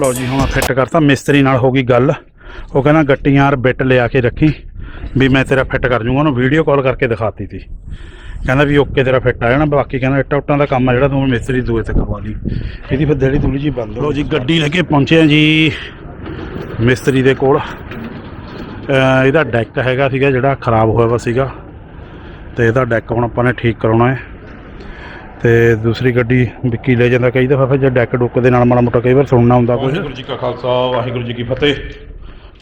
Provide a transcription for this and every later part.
ਲਓ ਜੀ ਹੁਣ ਫਿੱਟ ਕਰਤਾ ਮਿਸਤਰੀ ਨਾਲ ਹੋ ਗਈ ਗੱਲ। ਉਹ ਕਹਿੰਦਾ ਗੱਟੀਆਂ ਔਰ ਬਿੱਟ ਲਿਆ ਕੇ ਰੱਖੀ ਵੀ ਮੈਂ ਤੇਰਾ ਫਿੱਟ ਕਰ ਜੂੰਗਾ ਉਹਨੂੰ ਵੀਡੀਓ ਕਾਲ ਕਰਕੇ ਦਿਖਾਤੀ ਤੀ ਕਹਿੰਦਾ ਵੀ ਓਕੇ ਤੇਰਾ ਫਿੱਟ ਆ ਜਾਣਾ ਬਾਕੀ ਕਹਿੰਦਾ ਇੱਟਾਂ ਉੱਟਾਂ ਦਾ ਕੰਮ ਆ ਜਿਹੜਾ ਤੂੰ ਮਿਸਤਰੀ ਦੂਏ ਤੇ ਕਰਵਾ ਲਈ। ਇਹਦੀ ਫਿਰ ਦੇੜੀ ਥੋੜੀ ਜੀ ਬੰਦ ਲਓ ਜੀ ਗੱਡੀ ਲੈ ਕੇ ਪਹੁੰਚੇ ਆ ਜੀ ਮਿਸਤਰੀ ਦੇ ਕੋਲ। ਇਹਦਾ ਡੈਕ ਹੈਗਾ ਸੀਗਾ ਜਿਹੜਾ ਖਰਾਬ ਹੋਇਆ ਵਾ ਸੀਗਾ। ਤੇ ਇਹਦਾ ਡੈਕ ਹੁਣ ਆਪਾਂ ਨੇ ਠੀਕ ਕਰਾਉਣਾ ਹੈ। ਤੇ ਦੂਸਰੀ ਗੱਡੀ ਵਿੱਕੀ ਲੈ ਜਾਂਦਾ ਕਈ ਦਫਾ, ਫਿਰ ਜੇ ਡੈਕ ਡੁੱਕ ਦੇ ਨਾਲ ਮਾੜਾ ਮੋਟਾ ਕਈ ਵਾਰ ਸੁਣਨਾ ਹੁੰਦਾ ਕੁਝ ਵਾਹਿਗੁਰੂ ਜੀ ਕਾ ਖਾਲਸਾ, ਵਾਹਿਗੁਰੂ ਜੀ ਕੀ ਫਤਿਹ।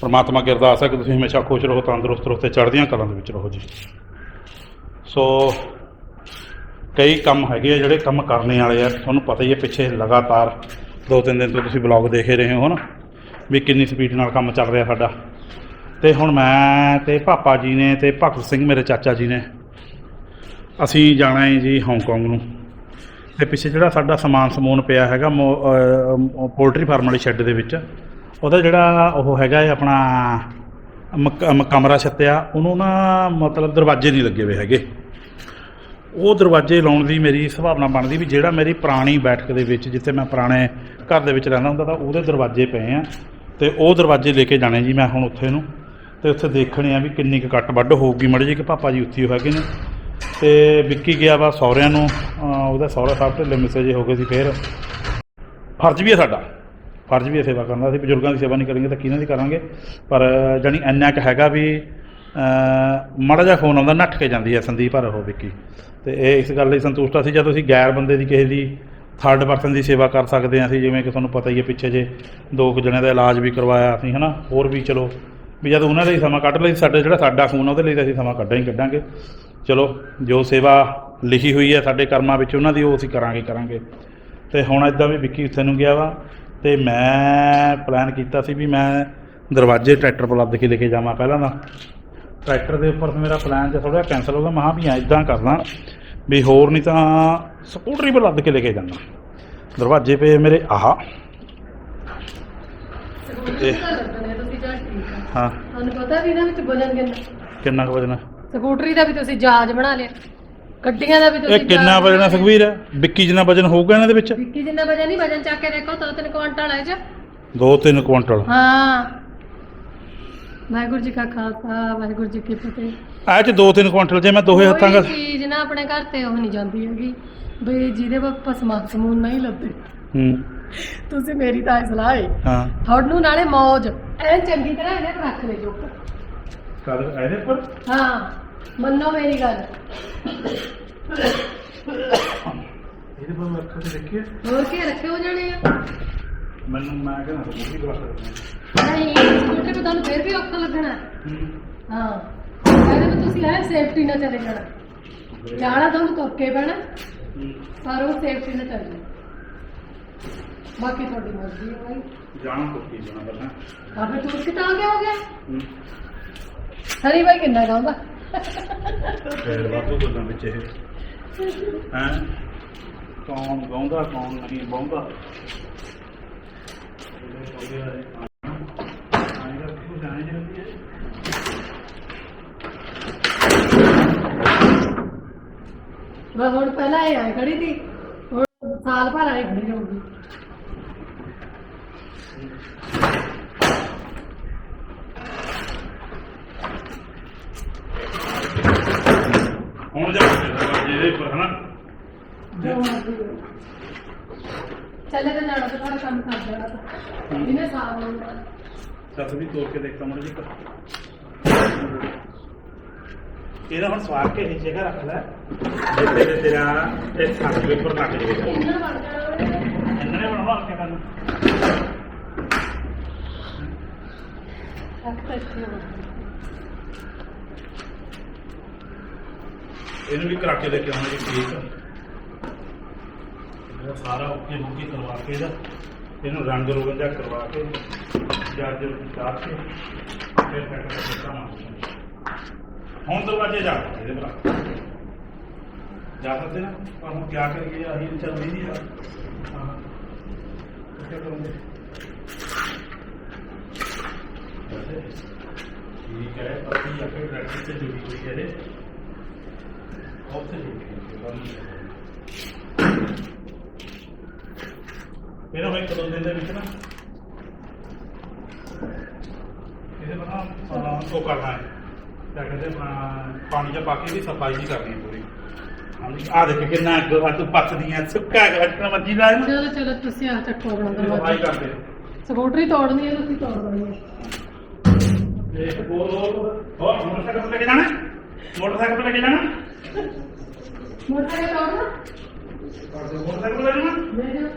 ਪਰਮਾਤਮਾ ਕੀ ਅਰਦਾਸ ਹੈ ਕਿ ਤੁਸੀਂ ਹਮੇਸ਼ਾ ਖੁਸ਼ ਰਹੋ, ਤੰਦਰੁਸਤ ਰਹੋ ਤੇ ਚੜ੍ਹਦੀਆਂ ਕਲਾਂ ਦੇ ਵਿੱਚ ਰਹੋ ਜੀ। ਸੋ, ਕਈ ਕੰਮ ਹੈਗੇ ਆ ਜਿਹੜੇ ਕੰਮ ਕਰਨੇ ਵਾਲੇ ਆ, ਤੁਹਾਨੂੰ ਪਤਾ ਹੀ ਹੈ ਪਿੱਛੇ ਲਗਾਤਾਰ ਦੋ ਤਿੰਨ ਦਿਨ ਤੋਂ ਤੁਸੀਂ ਬਲੌਗ ਦੇਖ ਰਹੇ ਹੋ ਨਾ ਵੀ ਕਿੰਨੀ ਸਪੀਡ ਨਾਲ ਕੰਮ ਚੱਲ ਰਿਹਾ ਸਾਡਾ। ਤੇ ਹੁਣ ਮੈਂ ਤੇ ਪਾਪਾ ਜੀ ਨੇ ਤੇ ਭਗਤ ਸਿੰਘ ਮੇਰੇ ਚਾਚਾ ਜੀ ਨੇ, ਅਸੀਂ ਜਾਣਾ ਹੈ ਜੀ ਹਾਂਗਕਾਂਗ ਨੂੰ। ਤੇ ਪਿੱਛੇ ਜਿਹੜਾ ਸਾਡਾ ਸਮਾਨ ਸਮੂਨ ਪਿਆ ਹੈਗਾ, ਮੋ- ਪੋਲਟਰੀ ਫਾਰਮ ਵਾਲੀ ਸ਼ੈੱਡ ਦੇ ਵਿੱਚ, ਉਹਦਾ ਜਿਹੜਾ ਉਹ ਹੈਗਾ ਹੈ ਆਪਣਾ ਮਕ- ਕਮਰਾ ਛੱਤਿਆ, ਉਹਨੂੰ ਨਾ ਮਤਲਬ ਦਰਵਾਜ਼ੇ ਨਹੀਂ ਲੱਗੇ ਹੋਏ ਹੈਗੇ। ਉਹ ਦਰਵਾਜ਼ੇ ਲਾਉਣ ਦੀ ਮੇਰੀ ਸੁਭਾਵਨਾ ਬਣਦੀ ਵੀ ਜਿਹੜਾ ਮੇਰੀ ਪੁਰਾਣੀ ਬੈਠਕ ਦੇ ਵਿੱਚ, ਜਿੱਥੇ ਮੈਂ ਪੁਰਾਣੇ ਘਰ ਦੇ ਵਿੱਚ ਰਹਿੰਦਾ ਹੁੰਦਾ ਤਾਂ ਉਹਦੇ ਦਰਵਾਜ਼ੇ ਪਏ ਆ ਤੇ ਉਹ ਦਰਵਾਜ਼ੇ ਲੈ ਕੇ ਜਾਣੇ ਜੀ ਮੈਂ ਹੁਣ ਉੱਥੇ ਨੂੰ। ਤੇ ਉੱਥੇ ਦੇਖਣੇ ਆ ਵੀ ਕਿੰਨੀ ਕੁ ਕੱਟ ਵੱਢ ਹੋਊਗੀ, ਮੜੇ ਜੀ ਕਿ ਪਾਪਾ ਜੀ ਉੱਥੇ ਹੀ ਹੈਗੇ ਨੇ। ਤੇ ਵਿੱਕੀ ਗਿਆ ਵਾ ਸਹੁਰਿਆਂ ਨੂੰ। ਅਹ ਉਹਦਾ ਸਹੁਰਾ ਸਾਹਿਬ ਢਿੱਲੇ ਮਿੱਸੇ ਜੇ ਹੋ ਗਏ ਸੀ ਫੇਰ। ਫਰਜ਼ ਵੀ ਹੈ ਸਾਡਾ। ਫਰਜ਼ ਵੀ ਹੈ ਸੇਵਾ ਕਰਨਾ ਅਸੀਂ ਬਜ਼ੁਰਗਾਂ ਦੀ ਸੇਵਾ ਨਹੀਂ ਕਰਾਂਗੇ ਤਾਂ ਕਿਹਨਾਂ ਦੀ ਕਰਾਂਗੇ? ਪਰ ਜਾਣੀ ਇੰਨਾ ਕੁ ਹੈਗਾ ਵੀ ਅਹ ਮਾੜਾ ਜਿਹਾ ਫੋਨ ਆਉਂਦਾ ਨੱਠ ਕੇ ਜਾਂਦੀ ਹੈ ਸੰਦੀਪ ਪਰ ਉਹ ਵਿੱਕੀ। ਤੇ ਇਹ ਇਸ ਗੱਲ ਲਈ ਸੰਤੁਸ਼ਟ ਅਸੀਂ ਜਦੋਂ ਅਸੀਂ ਗੈਰ ਬੰਦੇ ਦੀ ਕਿਸੇ ਦੀ ਥਰਡ ਪਰਸਨ ਦੀ ਸੇਵਾ ਕਰ ਸਕਦੇ ਹਾਂ ਅਸੀਂ ਜਿਵੇਂ ਕਿ ਤੁਹਾਨੂੰ ਪਤਾ ਹੀ ਹੈ ਪਿੱਛੇ ਜੇ ਦੋ ਕੁ ਜਣਿਆਂ ਦਾ ਇਲਾਜ ਵੀ ਕਰਵਾਇਆ ਅਸੀਂ ਹਨਾ? ਹੋਰ ਵੀ ਚਲੋ ਵੀ ਜਦ ਉਹਨਾਂ ਲਈ ਸਮਾਂ ਕੱਢ ਲਈ ਸਾਡਾ ਜਿਹੜਾ ਸਾਡਾ ਖੂਨ ਆ, ਉਹਦੇ ਲਈ ਤਾਂ ਅਸੀਂ ਸਮਾਂ ਕੱਢਾਂ ਹੀ ਕੱਢਾਂਗੇ। ਚਲੋ ਜੋ ਸੇਵਾ ਲਿਖੀ ਹੋਈ ਹੈ ਸਾਡੇ ਕਰਮਾਂ ਵਿੱਚ ਉਹਨਾਂ ਦੀ ਉਹ ਅਸੀਂ ਕਰਾਂਗੇ ਕਰਾਂਗੇ। ਤੇ ਹੁਣ ਇਦਾਂ ਵੀ ਵਿੱਕੀ ਉੱਥੇ ਨੂੰ ਗਿਆ ਵਾ ਤੇ ਮੈਂ ਪਲਾਨ ਕੀਤਾ ਸੀ ਵੀ ਮੈਂ ਦਰਵਾਜ਼ੇ ਟਰੈਕਟਰ ਪਰ ਲੱਦ ਕੇ ਲੈ ਕੇ ਜਾਵਾਂ ਪਹਿਲਾਂ ਤਾਂ। ਟਰੈਕਟਰ ਦੇ ਉੱਪਰ ਮੇਰਾ ਪਲਾਨ ਤੇ ਥੋੜਾ ਕੈਨਸਲ ਹੋ ਗਿਆ ਮਹਾ ਵੀ ਇਦਾਂ ਕਰਦਾ ਵੀ ਹੋਰ ਨਹੀਂ ਤਾਂ ਸਕੂਟਰੀ ਪਰ ਲੱਦ ਕੇ ਲੈ ਕੇ ਜਾਣਾ। ਦਰਵਾਜ਼ੇ ਪਏ ਮੇਰੇ ਆਹ। ਤਾਂ ਹਾਂ। ਤੁਹਾਨੂੰ ਪਤਾ ਵੀ ਇਹਨਾਂ ਵਿੱਚ ਵਜਨ ਕਿੰਨਾ? ਕਿੰਨਾ ਕੁ ਵਜਣਾ ਸਕੂਟਰੀ ਦਾ ਵੀ ਤੁਸੀਂ ਜਹਾਜ਼ ਬਣਾ ਲਿਆ। ਗੱਡੀਆਂ ਦਾ ਵੀ ਤੁਸੀਂ ਇਹ ਕਿੰਨਾ ਜਹਾਜ਼ ਬਣਾ ਲਿਆ। ਸੁਖਵੀਰ? ਵਿੱਕੀ ਜਿੰਨਾ ਵਜਨ ਹੋਊਗਾ ਇਹਨਾਂ ਦੇ ਵਿੱਚ? ਵਿੱਕੀ ਜਿੰਨਾ ਵਜਨ ਨਹੀਂ ਵਜਨ ਚੱਕ ਕੇ ਦੇਖੋ ਤਾਂ ਤਿੰਨ ਕੁਆਂਟਲ ਹੈ ਚ। 2-3 ਕੁਇੰਟਲ ਹਾਂ। ਵਾਹਿਗੁਰੂ ਜੀ ਕਾ ਖਾਲਸਾ ਵਾਹਿਗੁਰੂ ਜੀ ਕੀ ਫਤਿਹ। ਆ ਚ 2-3 ਕੁਇੰਟਲ ਜੇ ਮੈਂ ਦੋਹੇ ਹੱਥਾਂ ਕੋਈ ਨਾਲ ਚੀਜ਼ ਨਾ ਆਪਣੇ ਘਰ ਤੇ ਉਹ ਨਹੀਂ ਜਾਂਦੀ ਹੈਗੀ ਬਈ ਜਿਹਦੇ ਪਰ ਸਮਾਨ ਸਮੂਨ ਨਹੀਂ ਲੱਦੇ ਹੂੰ। ਤੁਸੀਂ ਮੇਰੀ ਤਾਂ ਇਹ ਸਲਾਹ ਹੈ। ਹਾਂ। ਤੁਹਾਨੂੰ ਨਾਲੇ ਮੌਜ। ਐਨ ਚੰਗੀ ਤਰ੍ਹਾਂ ਇਹਨੇ ਰੱਖ ਲੈ ਜੋ। ਕਰ ਇਹਦੇ ਪਰ ਹਾਂ। ਮੰਨੋ ਮੇਰੀ ਗੱਲ। ਇਹਦੇ ਪਰ ਮੈਂ ਅੱਖਾਂ ਤੇ ਦੇਖੀਏ ਹੋਰ ਕੀ ਰੱਖੇ ਹੋ ਜਾਣੇ ਆ? ਮੈਨੂੰ ਮੈਂ ਕਹਿੰਦਾ ਸਕੂਟਰੀ ਕਲਾਸ ਨਹੀਂ ਸਕੂਟਰ ਤੇ ਤੁਹਾਨੂੰ ਫਿਰ ਵੀ ਔਖਾ ਲੱਗਣਾ। ਹੈ। ਹਾਂ। ਇਹਦੇ ਵਿੱਚ ਤੁਸੀਂ ਐ ਸੇਫਟੀ ਨਾਲ ਚਲੇ ਜਾਣਾ। ਜਾਣਾ ਤੁਹਾਨੂੰ ਤੁਰ ਕੇ ਪੈਣਾ। ਪਰ ਉਹ ਸੇਫਟੀ ਨਾਲ ਚੱਲਣਾ ਬਾਕੀ ਤੁਹਾਡੀ ਮਰਜ਼ੀ ਹੈ ਭਾਈ ਜਾਣਾ ਕੁੱਤੀ ਜਾਣਾ ਪਹਿਲਾਂ। ਆਪੇ ਤੁਰ ਕੇ ਤਾਂ ਆ ਗਿਆ ਹੋ ਗਿਆ। ਹੂੰ। ਹਰੀ ਭਾਈ ਕਿੰਨਾ ਗਾਉਂਦਾ? ਫੇਰ ਵਾਧੂ ਗੱਲਾਂ ਵਿੱਚ ਇਹ। ਹੈ? ਕੌਣ ਗਾਉਂਦਾ, ਕੌਣ ਨਹੀਂ ਗਾਉਂਦਾ? ਮੈਂ ਹੁਣ ਪਹਿਲਾਂ ਇਹ ਆਏ ਖੜੀ ਸੀ। ਹੁਣ ਸਾਲ ਭਰ ਆਈ ਖੜੀ ਰਹੂਗੀ। ਹੁਣ ਜਾ ਕੇ ਜਿਹਦੇ ਪਰ ਹਨਾ? ਜੋ ਮਰਜ਼ੀ ਹੋਵੇ। ਚੱਲੇ ਤਾਂ ਜਾਣਾ ਤਾਂ ਸਾਰਾ ਕੰਮ ਕਰ ਦੇਣਾ ਤਾਂ। ਇਹਨੇ ਸਾਲ ਹੋਣਾ ਸੱਸ ਵੀ ਤੋੜ ਕੇ ਦੇਖਤਾ ਮੜ ਜੀ ਇਹਦਾ ਹੁਣ ਸਵਾਰ ਕੇ ਇਹ ਜਗ੍ਹਾ ਰੱਖ ਲੈ। ਜੇ ਤੇਰੇ ਤੇਰਾ ਇਹ ਸੱਸ ਦੇ ਉੱਪਰ ਲੱਗ ਜਾਏਗਾ ਇੰਨਾ ਬਣ ਜਾਣਾ। ਇਹਨਾਂ ਨੇ ਬਣਵਾ ਕੇ ਕਰਨਾ ਰੱਖ ਤਾਂ ਇੱਥੇ ਹੋਣਾ। ਇਹਨੂੰ ਵੀ ਕਰਾ ਕੇ ਲੈ ਕੇ ਆਉਣਾ ਜੀ ਠੀਕ ਇਹਦਾ ਸਾਰਾ ਓਕੇ ਬੁੱਕੀ ਕਰਵਾ ਕੇ ਇਹਦਾ, ਇਹਨੂੰ ਰੰਗ ਰੋਗਨ ਜਿਹਾ ਕਰਵਾ ਕੇ ਜੱਜ ਉਤਾਰ ਕੇ, ਫਿਰ ਫੈਕਟਰ ਦਾ ਹੁਣ ਦਰਵਾਜ਼ੇ ਜਾ ਇਹਦੇ ਭਰਾ ਜਾ ਸਕਦੇ ਨਾ? ਪਰ ਹੁਣ ਕੀ ਕਰੀਏ ਆਹੀ ਚੱਲ ਨਹੀਂ ਰਿਹਾ ਹਾਂ। ਕੀ ਕਰੋਗੇ? ਠੀਕ ਹੈ ਅਸੀਂ ਆਪਣੇ ਪ੍ਰੈਕਟਿਸ ਤੇ ਜੁੜੀ ਹੋਈ ਹੈ ਉੱਥੇ ਜੁੜੀ ਹੋਈ ਹੈ ਇਹਨਾਂ ਹੋਏ ਕਦੋਂ ਦਿਨ ਦੇ ਵਿੱਚ ਨਾ ਇਹਦੇ ਬਣਾ ਸਾਡਾ ਉਹ ਕਰਨਾ ਹੈ। ਕਿਆ ਕਹਿੰਦੇ ਪਾਣੀ ਚ ਪਾ ਕੇ ਇਹਦੀ ਸਫ਼ਾਈ ਵੀ ਕਰਨੀ ਹੈ ਪੂਰੀ। ਆ ਦੇਖ ਕਿੰਨਾ ਅੱਗ ਵੱਟ ਪੱਚਦੀਆਂ ਸੁੱਕਾ ਗੱਟਣਾ ਮੱਜੀ ਦਾ ਇਹਨੂੰ ਚਲੋ ਚਲੋ ਤੁਸੀਂ ਆ ਚੱਕੋ ਆਪਣਾ ਸਫ਼ਾਈ ਦਰਵਾਜ਼ਾ। ਕਰਦੇ ਸਕੂਟਰੀ ਤੋੜਨੀ ਹੈ ਤੁਸੀਂ ਤੋੜ ਦੇਣੀ ਹੈ। ਤੇ ਹੋਰ ਹੋਰ ਮੋਟਰਸਾਈਕਲ ਤੇ ਲੈ ਕੇ ਜਾਣਾ? ਹੈ? ਮੋਟਰਸਾਈਕਲ ਤੇ ਲੈ ਕੇ ਜਾਣਾ? ਮੋਟਰਸਾਈਕਲ ਤੋੜਨਾ ਮੋਟਰਸਾਈਕਲ ਤੇ ਲੈ ਜਾ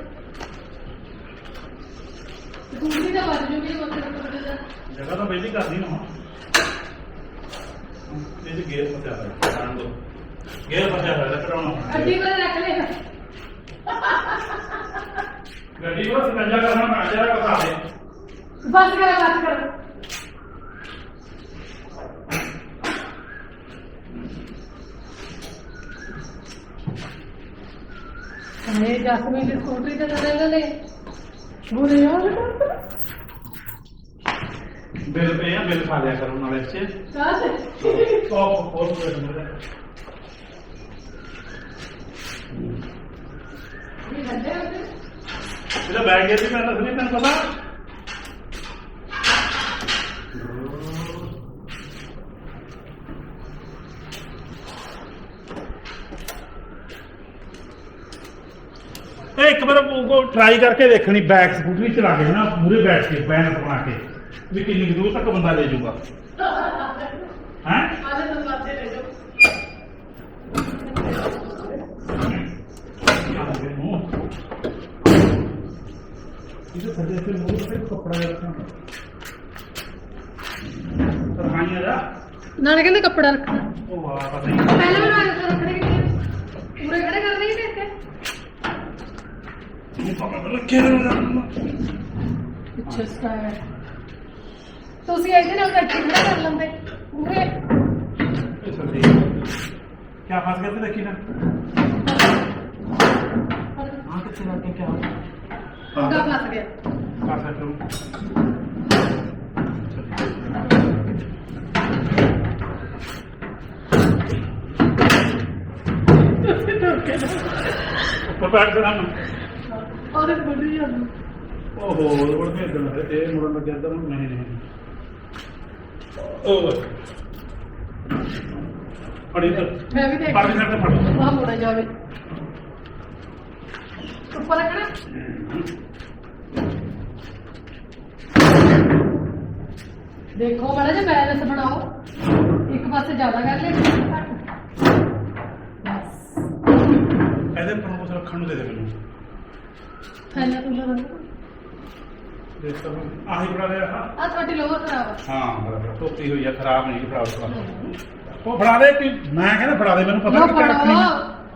ਸਕੂਟਰੀ ਦਾ ਵੱਜ ਜੂਗੀ ਮੋਟਰਸਾਈਕਲ ਤੇ ਜਾ। ਜਗ੍ਹਾ ਤਾਂ ਪਹਿਲੀ ਕਰਦੀ ਨਾ ਇਹ ਜੀ ਗੇਅਰ ਫਸਿਆ ਹੋਇਆ ਜਾਣ ਦੋ। ਗੇਅਰ ਫਸਿਆ ਹੋਇਆ ਕਰਾਉਣਾ ਅੱਡੀ ਵਾਲਾ ਰੱਖ ਲੈ। ਗੱਡੀ ਉਹ ਸਕੰਜਾ ਕਰਨਾ ਪੈਣਾ ਜਰਾ ਬਤਾ ਦੇ। ਬਸ ਕਰ ਬਸ ਕਰ। ਇਹ ਜਸਮੀਨ ਦੀ ਸਕੂਟਰੀ ਤੇ ਚਲੇ ਗਏ ਨੇ। ਬੁਰੇ ਯਾਰ ਬਿੱਲ ਪਏ ਆ ਬਿੱਲ ਖਾ ਲਿਆ ਕਰੋ ਨਾਲੇ ਇੱਥੇ। ਕਾਹ ਉਹ ਹੋਰ ਕੋਈ ਨਹੀਂ ਇਹ ਹੱਲੇ ਉੱਤੇ ਇਹਦਾ ਬੈਗ ਗਿਆ ਸੀ ਮੈਂ ਦੱਸ ਨਹੀਂ ਤੈਨੂੰ ਪਤਾ ਇਹ ਇੱਕ ਵਾਰ ਉਹ ਟਰਾਈ ਕਰਕੇ ਦੇਖਣੀ ਬੈਕ ਸਕੂਟਰੀ ਚਲਾ ਕੇ ਨਾ ਮੂਰੇ ਬੈਠ ਕੇ ਬੈਨ ਬਣਾ ਕੇ ਵੀ ਕਿੰਨੀ ਦੂਰ ਤੱਕ ਬੰਦਾ ਲੈ ਜਾਊਗਾ। ਹੈ? ਆਲੇ ਤੋਂ ਬਾਅਦ ਲੈ ਜਾਓ ਇਹਦੇ ਥੱਲੇ ਤੇ ਮੂਰੇ ਤੇ ਕੱਪੜਾ ਰੱਖਣਾ। ਸਰਹਾਈਆਂ ਦਾ। ਨਾਲੇ ਕਹਿੰਦੇ ਕੱਪੜਾ ਰੱਖਣਾ। ਉਹ ਵਾਹ ਪਤਾ ਨਹੀਂ। ਪਹਿਲਾਂ ਮੈਨੂੰ ਆਇਆ ਰੱਖਣੇ ਕਿਤੇ ਪੂਰੇ ਖੜੇ ਕਰ ਲਈ ਤੇ ਇੱਥੇ ਪਿੱਛੇ ਸਟਾਇਲ ਤੁਸੀਂ ਇਹਦੇ ਨਾਲ ਗੱਡੀ ਖੜਾ ਕਰ ਇਹ ਸਰਦੀ ਕੀ ਫਸ ਗਿਆ ਤੇ ਦੇਖੀ ਨਾ ਆ ਕਿੱਥੇ ਲੱਗ ਗਿਆ ਕੀ ਉਹਦਾ ਫਸ ਗਿਆ। ਕਰ ਸਕਦੇ ਹੋ ਉੱਪਰ ਬੈਠ ਕੇ ਨਾ। ਉਹਦੇ ਬੁੱਢੀ ਜਾਂਦੀ ਓਹੋ ਮੁੜ ਕੇ ਇਦਾਂ ਹੈ ਇਹ ਮੁੜਨ ਲੱਗਿਆ ਤਾਂ ਨਹੀਂ ਨਹੀਂ ਉਹ ਫੜੀ ਤਾਂ ਮੈਂ ਵੀ ਦੇਖ side ਤੇ ਫੜੋ। ਵਾਹ ਮੁੜਾ ਜਾਵੇ। ਉੱਪਰ ਰੱਖਣਾ ਦੇਖੋ ਬੜਾ ਜਿਹਾ ਬੈਲੈਂਸ ਬਣਾਓ। ਇੱਕ ਪਾਸੇ ਜ਼ਿਆਦਾ ਕਰ ਲੈ ਇੱਕ ਪਾਸੇ ਘੱਟ। ਬਸ। ਇਹਦੇ ਪਰ ਉਸ ਰੱਖਣ ਨੂੰ ਦੇ ਦੇ ਮੈਨੂੰ। ਥੈਲਾ ਤੁਲਾ ਰੰਗ ਦੇਖ ਤਾਂ ਆਹੀ ਬੜਾ ਰਿਹਾ ਹਾਂ ਆ ਤੁਹਾਡੀ ਲੋਹਾ ਖਰਾਬ ਆ। ਹਾਂ ਬਰਾਬਰ ਧੋਤੀ ਹੋਈ ਆ ਖਰਾਬ ਨਹੀਂ ਖਰਾਬ ਉਹ ਫੜਾ ਦੇ ਕਿ ਮੈਂ ਕਹਿੰਦਾ ਫੜਾ ਦੇ ਮੈਨੂੰ ਪਤਾ ਲੋ ਨਹੀਂ ਕਿੱਥੇ ਰੱਖਣੀ ਆ।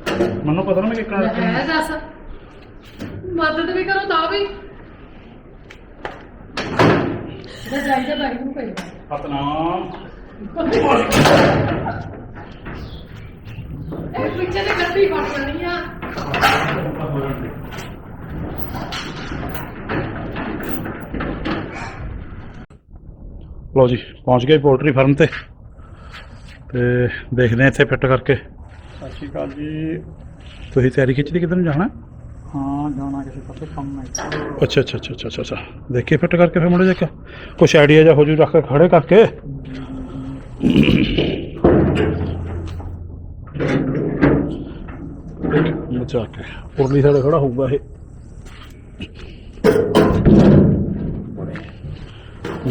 ਫੜੋ ਮੈਨੂੰ ਪਤਾ ਨਹੀਂ ਕਿੱਥੇ ਰੱਖਣੀ ਹੈ ਆ। ਦੱਸ। ਮਦਦ ਵੀ ਕਰੋ ਤਾਂ ਵੀ। ਜੇ ਜਾਈਦਾ ਬਾਈ ਨੂੰ ਪਈ ਸਤਨਾਮ ਇਹ ਪਿੱਛੇ ਤੇ ਗੱਡੀ ਫੜ ਜਾਣੀ ਆ। ਲਓ ਜੀ ਪਹੁੰਚ ਗਏ ਪੋਲਟਰੀ ਫਾਰਮ ਤੇ। ਤੇ ਦੇਖਦੇ ਆ ਇੱਥੇ ਫਿੱਟ ਕਰਕੇ। ਸਤਿ ਸ਼੍ਰੀ ਅਕਾਲ ਜੀ। ਤੁਸੀਂ ਤਿਆਰੀ ਖਿੱਚਦੀ ਕਿੱਧਰ ਨੂੰ ਜਾਣਾ? ਹਾਂ ਜਾਣਾ ਕਿਸੇ ਪਾਸੇ ਕੰਮ ਹੈ ਅੱਛਾ ਅੱਛਾ ਅੱਛਾ ਅੱਛਾ ਅੱਛਾ, ਦੇਖੀਏ ਫਿੱਟ ਕਰਕੇ ਫਿਰ ਮੁੜੇ ਜਾ ਕੇ। ਕੁਛ ਆਈਡੀਆ ਜਾਂ ਹੋ ਜੂ ਰੱਖ ਕੇ ਖੜੇ ਕਰਕੇ। ਬਚਾ ਕੇ ਉਰਲੀ ਸਾਡੇ ਖੜਾ ਹੋਊਗਾ ਇਹ।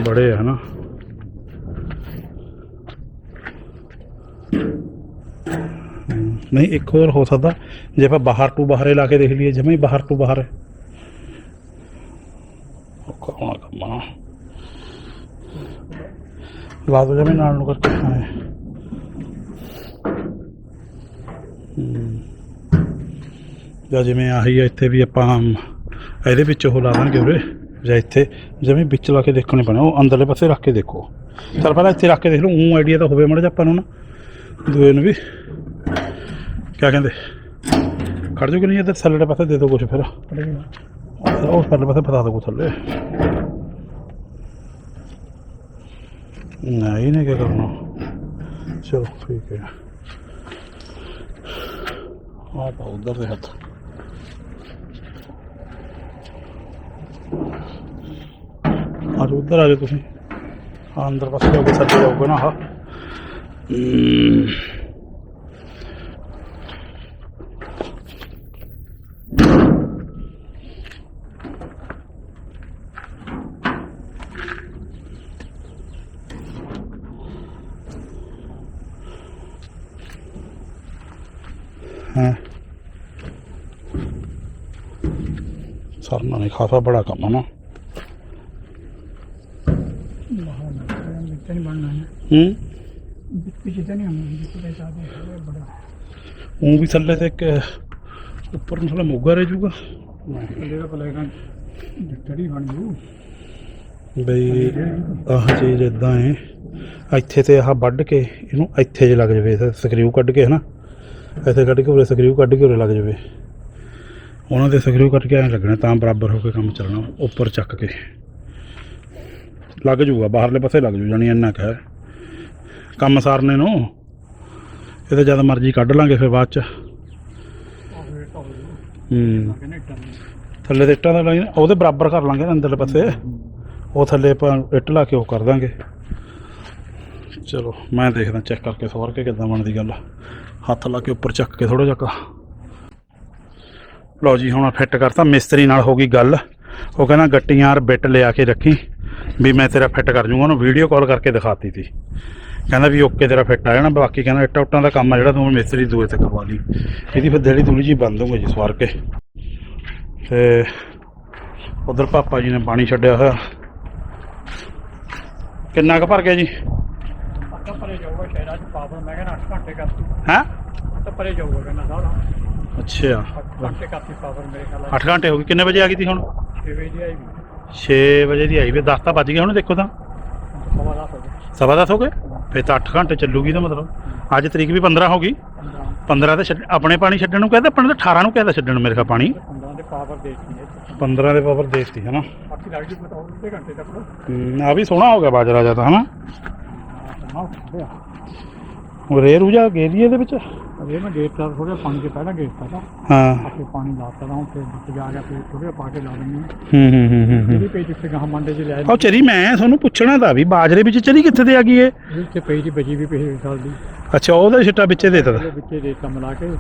ਬੜੇ ਆ ਨਾ ਹਮ, ਨਹੀਂ ਇੱਕ ਹੋਰ ਹੋ ਸਕਦਾ। ਜੇ ਆਪਾਂ ਬਾਹਰ ਟੂ ਬਾਹਰੇ ਲਾ ਕੇ ਦੇਖ ਲਈਏ ਜਮੇ ਹੀ ਬਾਹਰ ਕੰਮ ਆ। ਲਾ ਦੋ ਜਮੇ ਨਾਲ ਨੂੰ ਕਰਕੇ ਹਾਂ। ਜਾਂ ਜਿਵੇਂ ਆਹੀ ਇੱਥੇ ਵੀ ਆਪਾਂ ਇਹਦੇ ਵਿੱਚ ਉਹ ਲਾ ਦਾਂਗੇ ਉਰੇ, ਜਾਂ ਇੱਥੇ ਜਿਵੇਂ ਵਿੱਚ ਲਾ ਕੇ ਦੇਖਣੇ ਪੈਣਾ, ਉਹ ਅੰਦਰਲੇ ਪਾਸੇ ਰੱਖ ਕੇ ਦੇਖੋ। ਚਲ ਪਹਿਲਾਂ ਇੱਥੇ ਰੱਖ ਕੇ ਦੇਖ ਲਓ ਉਹ ਆਈਡੀਆ ਤਾਂ ਹੋਵੇ ਮੜਾ ਜਿਹਾ ਆਪਾਂ ਨੂੰ ਨਾ। ਦੂਏ ਨੂੰ ਵੀ। ਕਿਆ ਕਹਿੰਦੇ? ਖੜ ਜੋ ਕਿ ਨਹੀਂ ਇੱਧਰ ਥੱਲੇ ਪਾਸੇ ਦੇ ਦਿਓ ਕੁਝ ਫਿਰ। ਉਹ ਪਰਲੇ ਪਾਸੇ ਬਤਾ ਦਿਓ ਥੱਲੇ। ਨਹੀਂ ਨੇ ਕੀ ਕਰਨਾ। ਚਲੋ, ਠੀਕ ਹੈ। ਆ ਤਾਂ ਉਧਰ ਦੇ ਹੱਥ। ਆ ਜਾਓ ਉੱਧਰ ਆ ਜਾਓ ਤੁਸੀਂ। ਆਹ ਅੰਦਰ ਪਾਸੇ ਹੋ ਕੇ ਥੱਲੇ ਜਾਊਗਾ ਨਾ, ਆਹ। ਹਾਂ? ਸਰਨਾ ਨਹੀਂ ਖਾਸਾ ਬੜਾ ਕੰਮ ਆ ਨਾ ਮਿੱਟੇ ਨਹੀਂ ਬਣਨਾ ਹੂੰ? ਵਿੱਚ ਤੇ ਨਹੀਂ ਆਉਂਦਾ ਜਿੱਥੇ ਤੇ ਬੜਾ ਉਹ ਵੀ ਥੱਲੇ ਤੇ ਇੱਕ ਉੱਪਰ ਨੂੰ ਥੋੜਾ ਮੋਗਾ ਰਹਿ ਜਾਊਗਾ। ਇਹਦੇ ਦਾ ਪਲੇਗਾ ਡਿੱਟੜੀ ਬਣ ਜੂ ਬਈ, ਆਹ ਚੀਜ਼ ਇਦਾਂ ਹੈ ਇੱਥੇ ਤੇ ਆਹ ਵੱਢ ਕੇ ਇਹਨੂੰ ਇੱਥੇ ਜੇ ਲੱਗ ਜਾਵੇ ਸਕਰੀਊ ਕੱਢ ਕੇ, ਹਨਾ? ਇੱਥੇ ਕੱਢ ਕੇ ਉਰੇ ਸਕਰੀਊ ਕੱਢ ਕੇ ਉਰੇ ਲੱਗ ਜਾਵੇ। ਉਹਨਾਂ ਦੇ ਸਕਰੀਊ ਕੱਢ ਕੇ ਐਂ ਲੱਗਣਾ, ਤਾਂ ਬਰਾਬਰ ਹੋ ਕੇ ਕੰਮ ਚੱਲਣਾ, ਉੱਪਰ ਚੱਕ ਕੇ। ਲੱਗ ਜੂਗਾ ਬਾਹਰਲੇ ਪਾਸੇ ਲੱਗ ਜੂ ਜਾਣੀ ਇੰਨਾ ਕੁ ਕੰਮ ਸਾਰਨੇ ਨੂੰ। ਇਹ ਤਾਂ ਜਦ ਮਰਜ਼ੀ ਕੱਢ ਲਾਂਗੇ ਫਿਰ ਬਾਅਦ ਚ। ਉਹ ਵੇਟ ਹੂੰ। ਥੱਲੇ ਤੇ ਇੱਟਾਂ ਦਾ ਲਾਈਨ ਉਹਦੇ ਬਰਾਬਰ ਕਰ ਲਾਂਗੇ ਨਾ ਅੰਦਰਲੇ ਪਾਸੇ। ਉਹ ਥੱਲੇ ਆਪਾਂ ਇੱਟ ਲਾ ਕੇ ਉਹ ਕਰ ਦਾਂਗੇ। ਚਲੋ, ਮੈਂ ਦੇਖਦਾ ਚੈੱਕ ਕਰਕੇ ਸਵਾਰ ਕੇ ਕਿੱਦਾਂ ਬਣਦੀ ਗੱਲ। ਹੱਥ ਲਾ ਕੇ ਉੱਪਰ ਚੱਕ ਕੇ ਥੋੜਾ ਜਿਹਾ ਲਓ ਜੀ, ਹੁਣ ਫਿੱਟ ਕਰਤਾ, ਮਿਸਤਰੀ ਨਾਲ ਹੋ ਗਈ ਗੱਲ। ਉਹ ਕਹਿੰਦਾ ਗੱਟੀਆਂ ਔਰ ਬਿੱਟ ਲਿਆ ਕੇ ਰੱਖੀ। ਵੀ ਮੈਂ ਤੇਰਾ ਫਿੱਟ ਕਰ ਜੂੰਗਾ, ਉਹਨੂੰ ਵੀਡੀਓ ਕਾਲ ਕਰਕੇ ਦਿਖਾਤੀ ਸੀ ਕਹਿੰਦਾ ਵੀ ਓਕੇ ਤੇਰਾ ਫਿੱਟ ਆ ਜਾਣਾ ਬਾਕੀ ਕਹਿੰਦਾ ਇੱਟਾਂ ਉੱਟਾਂ ਦਾ ਕੰਮ ਆ ਜਿਹੜਾ ਤੂੰ ਮਿਸਤਰੀ ਦੂਏ ਤੇ ਕਰਵਾ ਲਈ। ਇਹਦੀ ਫਿਰ ਦੇੜੀ ਥੋੜੀ ਜੀ ਬੰਦ ਦੂੰਗਾ ਜੀ ਸਵਾਰ ਕੇ। ਤੇ ਉਧਰ ਪਾਪਾ ਜੀ ਨੇ ਪਾਣੀ ਛੱਡਿਆ ਹੋਇਆ। ਕਿੰਨਾ ਕੁ ਭਰ ਗਿਆ ਜੀ? ਅੱਧਾ ਪਰੇ ਜਾਊਗਾ ਸ਼ਹਿਰਾਂ ਚ ਪਾਵਰ ਮੈਂ ਕਹਿੰਦਾ 8 ਘੰਟੇ ਕਰਤੀ ਹੈ? ਅੱਧਾ ਪਰੇ ਜਾਊਗਾ ਕਹਿੰਦਾ ਸਾਰਾ। ਅੱਛਾ। 8 ਘੰਟੇ ਕਰਤੀ ਪਾਵਰ ਮੇਰੇ ਖਿਆਲ 8 ਘੰਟੇ ਹੋ ਗਏ ਕਿੰਨੇ ਵਜੇ ਆ ਗਈ ਸੀ ਹੁਣ? 6 ਵਜੇ ਦੀ ਆਈ ਵੀ 6 ਵਜੇ ਦੀ ਆਈ ਵੀ 10 ਤਾਂ ਵੱਜ ਗਏ ਹੁਣ ਦੇਖੋ ਤਾਂ ਸਵਾ ਦਸ ਹੋ ਗਏ। ਸਵਾ ਦਸ ਹੋ ਗਏ? ਫਿਰ ਤਾਂ 8 ਘੰਟੇ ਚੱਲੂਗੀ ਤਾਂ ਮਤਲਬ। ਅੱਜ ਤਰੀਕ ਵੀ 15 ਹੋ ਗਈ। 15 15 ਤੇ ਆਪਣੇ ਪਾਣੀ ਛੱਡਣ ਨੂੰ ਕਹਿੰਦੇ ਆਪਣੇ ਤਾਂ 18 ਨੂੰ ਕਹਿੰਦਾ ਛੱਡਣ ਮੇਰੇ ਖਾ ਪਾਣੀ। 15 ਦੇ ਪਾਵਰ ਹੈ। 15 ਦੇ ਪਾਵਰ ਦੇਤੀ ਹੈ ਨਾ ਬਾਕੀ ਜੂ ਪਤਾ ਅੱਧੇ ਘੰਟੇ ਤੱਕ? ਆ ਵੀ ਸੋਹਣਾ ਹੋ ਗਿਆ ਬਾਜਰਾ ਜਾਂ ਤਾਂ ਹਨਾ। ਹਾਂ ਹਾਂ ਉਹ ਰੇ ਰੂਜਾ ਗੇਦੀ ਇਹਦੇ ਵਿੱਚ। ਅਰੇ ਮੈਂ ਗੇਟ ਤਾਂ ਥੋੜਾ ਪਾਣੀ ਦੇ ਪਹਿਲਾਂ ਗੇਟ ਤਾਂ। ਹਾਂ। ਆਪੇ ਪਾਣੀ ਲਾਤਾ ਤਾਂ ਫਿਰ ਜਾ ਗਿਆ ਫਿਰ ਥੋੜੇ ਪਾ ਕੇ ਲਾ ਦਿੰਦੇ ਹਾਂ। ਹੂੰ ਹੂੰ ਹੂੰ ਇਹਦੀ ਪਈ ਜਿੱਥੇ ਗਾਹ ਮੰਡੇ 'ਚ ਲੈ ਉਹ ਚਰੀ ਮੈਂ ਤੁਹਾਨੂੰ ਪੁੱਛਣਾ ਤਾਂ ਵੀ ਬਾਜਰੇ ਵਿੱਚ ਚਰੀ ਕਿੱਥੇ ਤੇ ਆ ਗਈ ਏ? ਇੱਥੇ ਪਈ ਦੀ ਬਜੀ ਵੀ ਪਿਛਲੇ ਸਾਲ ਦੀ। ਅੱਛਾ ਉਹਦਾ ਛਿੱਟਾ ਵਿੱਚੇ ਦੇ ਦਿੱਤਾ। ਵਿੱਚੇ ਰੇਤਾ ਮਿਲਾ ਕੇ।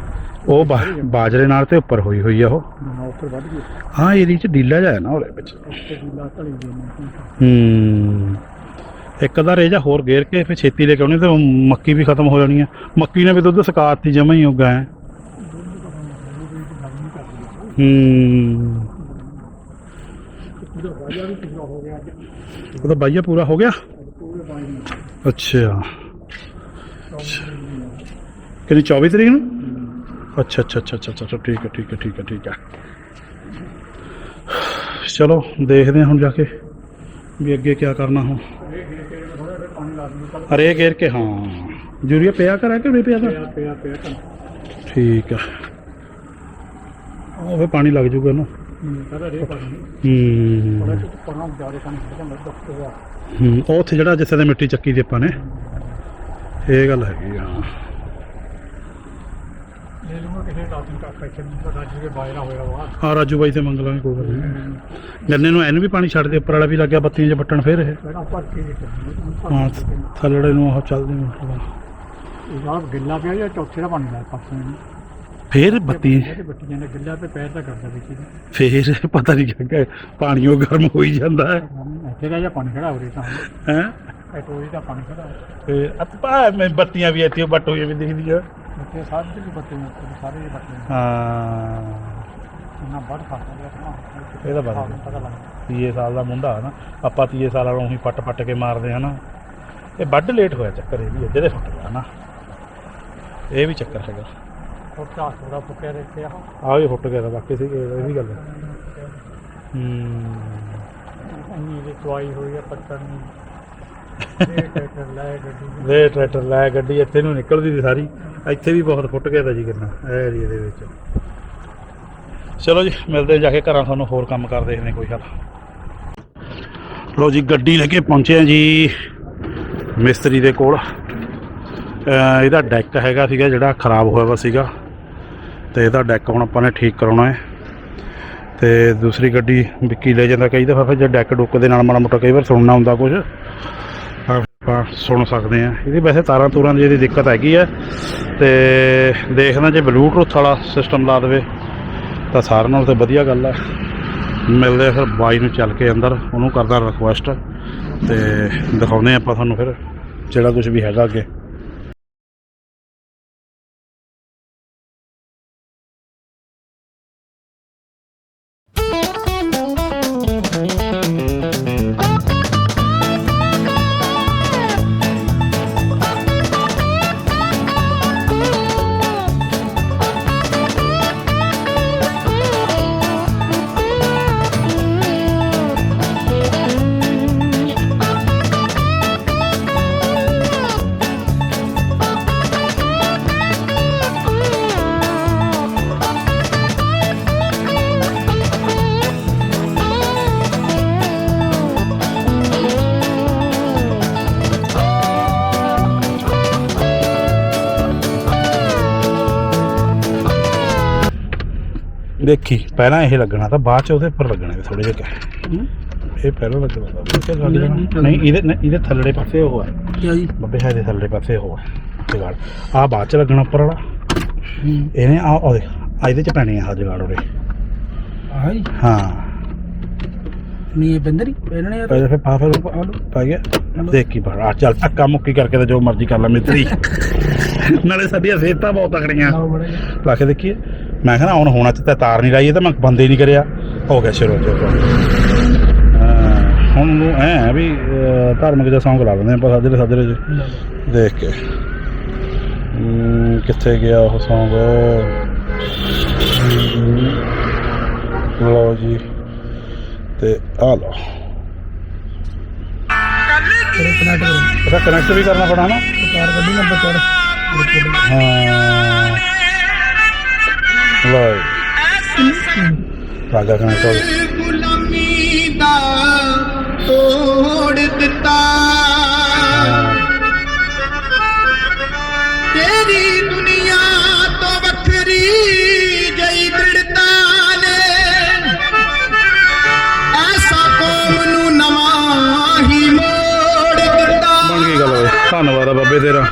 ਉਹ ਬਾਜਰੇ ਨਾਲ ਤੇ ਉੱਪਰ ਹੋਈ ਹੋਈ ਆ ਉਹ। ਉੱਪਰ ਵੱਧ ਗਈ। ਹਾਂ ਇਹਦੇ ਚ ਡੀਲਾ ਜਾਇਆ ਨਾ ਉਹਦੇ ਵਿੱਚ। ਉੱਤੇ ਢੀਲਾ ਗਈ ਹੂੰ। ਇੱਕ ਦਾ ਰੇਜਾ ਹੋਰ ਗੇਰ ਕੇ ਫਿਰ ਛੇਤੀ ਲੈ ਕੇ ਆਉਣੀ ਤੇ ਉਹ ਮੱਕੀ ਵੀ ਖਤਮ ਹੋ ਜਾਣੀ ਆ। ਮੱਕੀ ਨੇ ਵੀ ਦੁੱਧ ਸਕਾਤੀ ਜਮਾ ਹੀ ਉੱਗਾ ਹੈ। ਹੂੰ। ਪੂਰਾ ਵਾਜਾ ਵੀ ਪੂਰਾ ਹੋ ਗਿਆ ਅੱਜ ਉਹਦਾ ਬਾਈਆ ਪੂਰਾ ਹੋ ਗਿਆ? ਪੂਰੇ ਪਾਣੀ ਨੂੰ ਅੱਛਾ। ਕਿੰਨੀ 24 ਤਰੀਕ ਨੂੰ? ਅੱਛਾ ਅੱਛਾ ਅੱਛਾ ਅੱਛਾ ਅੱਛਾ ਠੀਕ ਹੈ ਠੀਕ ਹੈ ਠੀਕ ਹੈ ਠੀਕ ਹੈ। ਚਲੋ, ਦੇਖਦੇ ਹਾਂ ਹੁਣ ਜਾ ਕੇ ਵੀ ਅੱਗੇ ਕੀ ਕਰਨਾ ਹੁਣ। ਇਹ ਗਿਰ ਕੇ ਹਾਂ। ਯੂਰੀਆ ਪਿਆ ਕਰਾ ਕਿ ਨਹੀਂ ਪਿਆ ਪਿਆ ਪਿਆ ਪਿਆ ਠੀਕ ਆ। ਉਹ ਫੇ ਪਾਣੀ ਲੱਗ ਜੂਗਾ ਨਾ। ਹੂੰ ਉਹ ਉੱਥੇ ਜਿਹੜਾ ਜਿੱਥੇ ਤੇ ਮਿੱਟੀ ਚੱਕੀ ਦੀ ਆਪਾਂ ਨੇ ਇਹ ਗੱਲ ਹੈਗੀ ਆ। ਲੈ ਲੂੰਗਾ ਕਿਸੇ ਦਾ ਪਤਾ ਬਾਇਰਾ ਹੋਇਆ ਵਾ। ਆ ਰਾਜੂ ਬਾਈ ਤੇ ਮੰਗ ਲਾਂਗੇ ਕੋਈ ਗੱਲ ਨਹੀਂ। ਗੰਨੇ ਨੂੰ ਐਨ ਵੀ ਪਾਣੀ ਛੱਡ ਦੇ ਉੱਪਰ ਵਾਲਾ ਵੀ ਲੱਗਿਆ ਬੱਤੀਆਂ 'ਚ ਪੱਟਣ ਫੇਰ ਇਹ। ਪਹਿਲਾਂ ਭਰ ਕੇ ਦੇਖਿਆ ਹਾਂ ਥੱਲੜੇ ਨੂੰ ਉਹ ਚੱਲਦੇ ਨੇ ਇਹ ਆਪ ਗਿੱਲਾ ਪਿਆ ਜਾਂ ਚੌਥੇ ਦਾ ਪਾਣੀ ਲਾਇਆ ਪਾਸੇ ਨੂੰ? ਫੇਰ ਬੱਤੀ। ਇਹਦੇ ਬੱਟੀਆਂ ਨੇ ਗਿੱਲਾ ਤੇ ਪੈਰ ਤਾਂ ਕਰਦਾ ਵਿੱਚ ਇਹਦੇ। ਫੇਰ ਪਤਾ ਨਹੀਂ ਕਿਹਾ ਪਾਣੀ ਉਹ ਗਰਮ ਹੋਈ ਜਾਂਦਾ ਹੈ। ਇੱਥੇ ਦਾ ਜਾਂ ਪਾਣੀ ਖੜਾ ਹੋ ਰਿਹਾ ਤਾਂ। ਹੈ? ਦਾ ਪਾਣੀ ਖੜਾ ਮੈਂ ਬੱਤੀਆਂ ਵੀ ਇੱਥੇ ਬੱਟ ਹੋਈ ਵੀ ਦਿਖਦੀ ਆ। ਇੱਥੇ ਸਾਰੇ ਦੇ ਬੱਟੇ ਨੇ ਸਾਰੇ ਨੇ। ਹਾਂ। ਇੰਨਾ ਵੱਧ ਖਾਤਾ ਗਿਆ ਨਾ ਇਹ ਤਾਂ ਵੱਧ ਗਿਆ। ਪਤਾ ਲੱਗ ਤੀਏ ਸਾਲ ਦਾ ਮੁੰਡਾ ਨਾ ਆਪਾਂ ਤੀਏ ਸਾਲ ਵਾਲੋਂ ਹੀ ਪੱਟ ਪੱਟ ਕੇ ਮਾਰਦੇ ਹਨਾ। ਇਹ ਵੱਡ ਲੇਟ ਹੋਇਆ ਚੱਕਰ ਇਹ ਵੀ ਜਿਹਦੇ ਫੁੱਟ ਗਿਆ ਨਾ। ਇਹ ਵੀ ਚੱਕਰ ਹੈਗਾ। ਚਾਹ ਥੋੜਾ ਆ ਵੀ ਫੁੱਟ ਗਿਆ ਤਾਂ ਬਾਕੀ ਸੀ ਇਹ ਵੀ ਗੱਲ ਹੈ। ਹੂੰ। ਇੰਨੀ ਦੀ ਦਵਾਈ ਹੋਈ ਹੈ ਪੱਤਰ ਨਹੀਂ ਲੈ ਟਰੈਕਟਰ ਲੈ ਗੱਡੀ, ਇੱਥੇ ਨੂੰ ਨਿਕਲਦੀ ਸੀ ਸਾਰੀ। ਇੱਥੇ ਵੀ ਬਹੁਤ ਫੁੱਟ ਗਿਆ ਤਾਂ ਜੀ ਕਿੰਨਾ, ਇਹ ਏਰੀਏ ਦੇ ਵਿੱਚ। ਚਲੋ ਜੀ, ਮਿਲਦੇ ਜਾ ਕੇ ਘਰਾਂ, ਤੁਹਾਨੂੰ ਹੋਰ ਕੰਮ ਕਰ ਦੇਖਦੇ ਕੋਈ ਹੱਲ ਲੋ ਜੀ, ਗੱਡੀ ਲੈ ਕੇ ਪਹੁੰਚੇ ਆ ਜੀ, ਮਿਸਤਰੀ ਦੇ ਕੋਲ। ਇਹਦਾ ਡੈਕ ਹੈਗਾ ਸੀਗਾ, ਜਿਹੜਾ ਖਰਾਬ ਹੋਇਆ ਵਾ ਸੀਗਾ। ਤੇ ਇਹਦਾ ਡੈਕ ਹੁਣ ਆਪਾਂ ਨੇ ਠੀਕ ਕਰਾਉਣਾ ਹੈ। ਤੇ ਦੂਸਰੀ ਗੱਡੀ ਵਿੱਕੀ ਲੈ ਜਾਂਦਾ, ਕਈ ਦਫਾ ਫਿਰ ਜੇ ਡੈਕ ਡੁੱਕ ਦੇ ਨਾਲ ਮਾੜਾ ਮੋਟਾ ਕਈ ਵਾਰ ਸੁਣਨਾ ਹੁੰਦਾ ਕੁਝ ਆਪਾਂ ਸੁਣ ਸਕਦੇ ਆ ਇਹਦੀ ਵੈਸੇ ਤਾਰਾਂ ਤੂਰਾਂ ਦੀ ਇਹਦੀ ਦਿੱਕਤ ਹੈਗੀ ਆ। ਤੇ ਦੇਖਦਾ ਜੇ ਬਲੂਟੁੱਥ ਵਾਲਾ ਸਿਸਟਮ ਲਾ ਦੇਵੇ, ਤਾਂ ਸਾਰਿਆਂ ਨਾਲ ਤੇ ਵਧੀਆ ਗੱਲ ਆ। ਮਿਲਦੇ ਫਿਰ ਬਾਈ ਨੂੰ ਚੱਲ ਕੇ ਅੰਦਰ, ਉਹਨੂੰ ਕਰਦਾ ਰਿਕੁਐਸਟ ਤੇ ਦਿਖਾਉਂਦੇ ਆਪਾਂ ਤੁਹਾਨੂੰ ਫਿਰ, ਜਿਹੜਾ ਕੁਝ ਵੀ ਹੈਗਾ ਅੱਗੇ। ਦੇਖੀ ਪਹਿਲਾਂ ਇਹ ਲੱਗਣਾ ਤਾਂ ਬਾਅਦ ਚ ਉਹਦੇ ਉੱਪਰ ਲੱਗਣਾ ਥੋੜੇ ਜਿਹੇ ਇਹ ਪਹਿਲਾਂ ਲੱਗਣਾ ਤਾਂ ਬਾਅਦ ਚ ਲੱਗ ਜਾਣਾ। ਨਹੀਂ ਇਹਦੇ ਨਹੀਂ, ਇਹਦੇ ਥੱਲੜੇ ਪਾਸੇ ਉਹ ਹੈ ਕਿਆ ਜੀ? ਬੱਬੇ ਹੈ ਦੇ ਥੱਲੜੇ ਪਾਸੇ ਉਹ ਹੈ ਜਗਾੜ ਆ ਬਾਅਦ ਚ ਲੱਗਣਾ ਉੱਪਰ ਵਾਲਾ। ਇਹਨੇ ਆ ਉਹ ਦੇਖ ਆ ਇਹਦੇ ਚ ਪੈਣੇ ਆ ਜਗਾੜ ਉਹਦੇ। ਆਈ ਹਾਂ। ਨਹੀਂ ਇਹ ਬੰਦਰੀ ਪਹਿਨਣੇ ਆ ਪਹਿਲੇ ਫਿਰ ਪਾ ਫਿਰ ਪਾ ਗਿਆ। ਦੇਖ ਕੀ ਬੜਾ ਆ ਚੱਲ ਧੱਕਾ ਮੁੱਕੀ ਕਰਕੇ ਤੇ ਜੋ ਮਰਜ਼ੀ ਕਰ ਲੈ ਮਿੱਤਰੀ। ਨਾਲੇ ਸਾਡੀਆਂ ਸਿਹਤਾਂ ਬਹੁਤ ਤਕੜੀਆਂ। ਲਾ ਕੇ ਦੇਖੀਏ। ਮੈਂ ਕਹਿੰਦਾ ਹੁਣ ਹੋਣਾ ਤਾਂ ਤਾਰ ਨਹੀਂ ਲਾਈ ਇਹ ਤਾਂ ਮੈਂ ਬੰਦੇ ਨਹੀਂ ਕਰਿਆ। ਹੋ ਗਿਆ ਸ਼ੁਰੂ ਹੋ ਗਿਆ ਹੁਣ ਨੂੰ ਐ ਵੀ ਧਾਰਮਿਕ ਜਿਹਾ ਸੌਂਗ ਲਾ ਲੈਂਦੇ ਆਪਾਂ ਸਾਜਰੇ ਸਾਜਰੇ ਚ ਦੇਖ ਕੇ। ਕਿੱਥੇ ਗਿਆ ਉਹ ਸੌਂਗ ਲਓ ਜੀ। ਤੇ ਆ ਲਓ। ਕਨੈਕਟ ਵੀ ਕਰਨਾ ਪੈਣਾ ਨਾ। ਕਾਰ ਗੱਡੀ ਨੰਬਰ ਚੜ ਹਾਂ। ਲਓ ਰਾਗਾ ਹੋ ਗਿਆ ਗੁਲਾਮੀ ਦਾ ਤੋੜ ਦਿੱਤਾ ਤੇਰੀ ਦੁਨੀਆ ਤੋਂ ਵੱਖਰੀ ਜਈ ਦ੍ਰਿੜਤਾ ਨੇ। ਐਸਾ ਕੌਮ ਨੂੰ ਨਵਾਂ ਹੀ ਮੋੜ ਦਿੱਤਾ। ਬਣ ਗਈ ਗੱਲ ਓਏ। ਧੰਨਵਾਦ ਆ ਬਾਬੇ ਤੇਰੇ।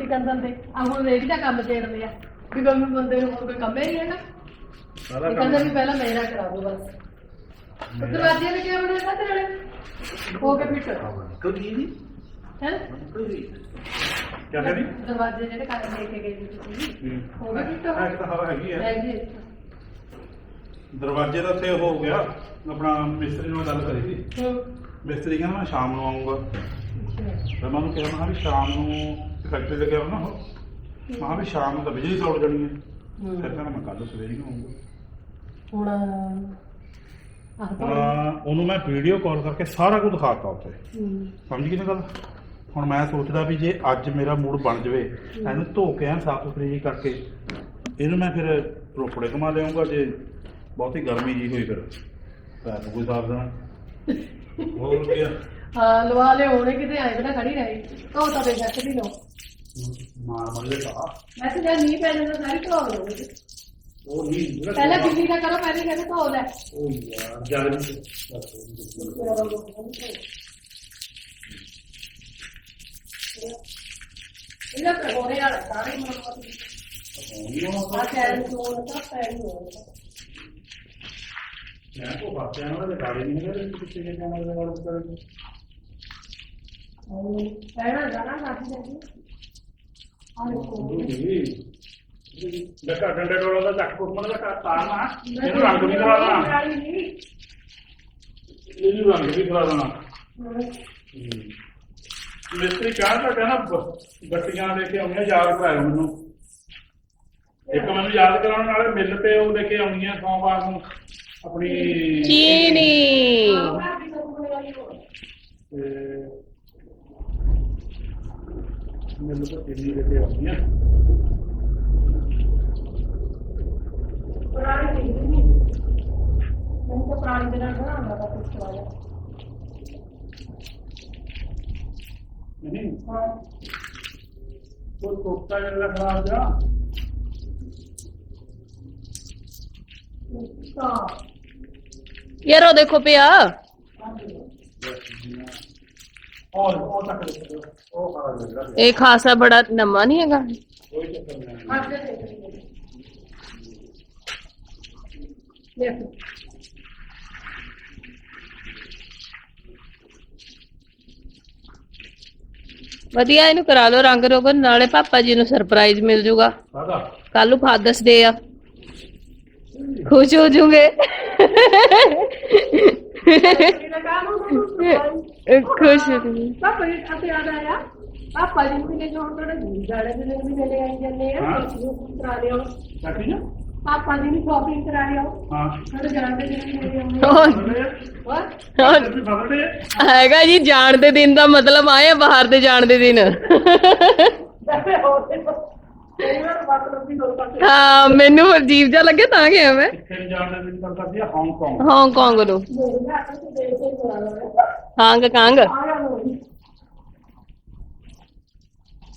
ਦੀ ਨਹੀਂ ਟਿਕਣ ਦਿੰਦੇ। ਆ ਹੁਣ ਰੇੜੀ ਦਾ ਕੰਮ ਛੇੜਦੇ ਆ। ਵੀ ਬੰਦੇ ਬੰਦੇ ਨੂੰ ਹੋਰ ਕੋਈ ਕੰਮ ਹੀ ਨਹੀਂ ਹੈਗਾ। ਇਹ ਕਹਿੰਦੇ ਵੀ ਪਹਿਲਾਂ ਮੇਰਾ ਕਰਾ ਦਿਓ ਬਸ ਦਰਵਾਜ਼ੇ ਨੇ ਕਿਹਾ ਬਣੇ ਨਾ ਤੇਰੇ ਹੋ ਕੇ ਫਿੱਟ। ਹੈ ਕਿਆ ਕਹਿੰਦੀ? ਦਰਵਾਜ਼ੇ ਜਿਹੜੇ ਕੰਮ ਦੇ ਕੇ ਗਏ ਸੀ ਤੁਸੀਂ ਹੋ। ਗਏ ਫਿੱਟ ਇੱਕ ਤਾਂ ਹਵਾ ਹੈਗੀ ਆ। ਹੈਗੀ ਦਰਵਾਜ਼ੇ ਦਾ ਉੱਥੇ ਹੋ ਗਿਆ। ਆਪਣਾ ਮਿਸਤਰੀ ਨਾਲ ਗੱਲ ਕਰੀ ਸੀ। ਹੂੰ। ਮਿਸਤਰੀ ਕਹਿੰਦਾ ਮੈਂ ਸ਼ਾਮ ਨੂੰ ਆਉਂਗਾ ਮੈਂ ਉਹਨੂੰ ਕਿਹਾ ਮੈਂ ਕਿਹਾ ਵੀ ਸ਼ਾਮ ਨੂੰ ਫੈਕਟਰੀ ਲੱਗਿਆ ਹੋਣਾ ਉਹ। ਮੈਂ ਵੀ ਸ਼ਾਮ ਨੂੰ ਤਾਂ ਬਿਜਲੀ ਤੋੜ ਜਾਣੀ ਹੈ। ਫਿਰ ਕਹਿੰਦਾ ਮੈਂ ਕੱਲ ਸਵੇਰੇ ਨੂੰ ਆਉਂਗਾ ਹੁਣ ਆਹ ਤਾਂ ਉਹਨੂੰ ਮੈਂ ਵੀਡੀਓ ਕਾਲ ਕਰਕੇ ਸਾਰਾ ਕੁਝ ਦਿਖਾਤਾ ਉੱਥੇ। ਹੂੰ। ਸਮਝ ਗਈ ਨਾ ਗੱਲ? ਹੁਣ ਮੈਂ ਸੋਚਦਾ ਵੀ ਜੇ ਅੱਜ ਮੇਰਾ ਮੂਡ ਬਣ ਜਵੇ ਇਹਨੂੰ ਧੋ ਕੇ ਐਂ ਸਾਫ਼ ਸੁਥਰੀ ਜੀ ਕਰਕੇ ਇਹਨੂੰ ਮੈਂ ਫਿਰ ਰੋਪੜੇ ਘੁਮਾ ਲਿਆਉਂਗਾ ਜੇ ਬਹੁਤੀ ਗਰਮੀ ਜੀ ਹੋਈ ਫਿਰ। ਨੂੰ ਕੋਈ ਸਾਫ਼ ਦੇਣਾ। ਹੋਰ ਕੀ ਹਾਂ, ਲਵਾ ਲਿਓ, ਹੁਣੇ ਕਿਤੇ ਆਏ ਬਿਨਾ ਖੜੀ ਰਹੀ। ਧੋ ਤਾਂ ਦੇ ਜੱਟ ਦੀ ਲੋ ਮਾਰ ਮਰ ਲੈ ਪਾ ਮੈਂ ਤਾਂ ਜਦ ਨਹੀਂ ਪੈ ਜਾਂਦਾ ਸਾਰੀ ਧੋ ਲਓ। ਉਹ ਨਹੀਂ ਪਹਿਲਾਂ ਬਿਜਲੀ ਦਾ ਕਰੋ, ਪਹਿਲੇ ਕਹਿੰਦੇ ਧੋ ਲੈ। ਉਹ ਯਾਰ ਜਲ ਇਹਦਾ ਤਾਂ ਹੋਰੇ ਵਾਲਾ ਸਾਰੇ ਮਨ ਆ ਚੈਨ ਨੂੰ ਤਾਂ ਪੈਣ ਨੂੰ ਮੈਂ ਕੋ ਬਾਤਾਂ ਨਾਲ ਦੇ ਗਾੜੀ ਨਹੀਂ ਮੇਰੇ ਕਿੱਥੇ ਕੇ ਜਾਣਾ ਦੇ ਵਾਲ ਕਰਨ ਦਾ ਦਾ ਕਰਾ ਦੇਣਾ ਮਿਸਤਰੀ ਕਹਿੰਦਾ ਕਹਿੰਦਾ ਬ- ਗੱਟੀਆਂ ਲੈ ਕੇ ਆਉਣੀਆਂ ਯਾਦ ਕਰਾਇਓ ਮੈਨੂੰ ਇੱਕ ਮੈਨੂੰ ਯਾਦ ਕਰਾਉਣ ਵਾਲੇ ਮਿਲ ਤੇ ਉਹ ਲੈ ਕੇ ਆਉਣੀਆਂ ਸੋਮਵਾਰ ਨੂੰ ਆਪਣੀ ਚੀਨੀ। ਤੇ ਤੇ ਪੁਰਾਣੀ ਨਹੀਂ। ਮੈਨੂੰ ਤਾਂ ਪੁਰਾਣੀ ਦੇ ਨਾਲ ਬਣਾਉਂਦਾ ਤਾਂ ਕੁਝ ਵਾਲਾ ਨਹੀਂ। ਹਾਂ। ਉਹ ਕੋਕਾ ਜਿਹੜਾ ਖਰਾਬ ਜਾ। ਯਾਰ ਉਹ ਦੇਖੋ ਪਿਆ ਔਰ ਉਹ ਤੱਕ ਉਹ ਖਰਾਬ ਲੱਗ ਰਿਹਾ ਇਹ ਖਾਸਾ ਬੜਾ ਨਮਾ ਨਹੀਂ ਹੈਗਾ? ਵਧੀਆ ਇਹਨੂੰ ਕਰਾ ਲਓ ਰੰਗ ਰੋਗਨ ਨਾਲੇ ਪਾਪਾ ਜੀ ਨੂੰ ਸਰਪ੍ਰਾਈਜ਼ ਮਿਲ ਜੂਗਾ। ਕੱਲ ਨੂੰ ਫਾਦਰਸ ਡੇ ਆ। ਖੁਸ਼ ਹੋ ਜੂਗੇ। ਖੁਸ਼ ਹੋ ਪਾਪਾ ਜੀ ਅਤੇ ਯਾਦ ਆਇਆ ਪਾਪਾ ਜੀ ਨੂੰ ਜੋ ਹੁਣ ਥੋੜੇ ਜਾੜੇ ਵੀ ਮਿਲੇ ਆਈ ਜਾਂਦੇ ਆ ਕਰਾ ਲਿਓ ਚੱਕੀ ਨਾ ਪਾਪਾ ਜੀ ਨੂੰ ਸ਼ੋਪਿੰਗ ਕਰਾ ਲਿਓ ਹਾਂ ਥੋੜੇ ਜਾੜੇ ਦੇ ਦਿਨ ਹੈਗਾ ਜੀ, ਜਾਣ ਦੇ ਦਿਨ ਦਾ ਮਤਲਬ ਆਏ ਬਾਹਰ ਦੇ ਜਾਣ ਦੇ ਦਿਨ। ਹੋਰ ਹਾਂ ਮੈਨੂੰ ਅਜੀਬ ਜਿਹਾ ਲੱਗਿਆ ਤਾਂ ਗਿਆ ਮੈਂ। ਕਿੱਥੇ ਜਾਣ ਦਾ ਦਿਲ ਕਰਦਾ ਸੀ ਹਾਂਗਕਾਂਗ ਹਾਂਗਕਾਂਗ ਨੂੰ। Hong Kong.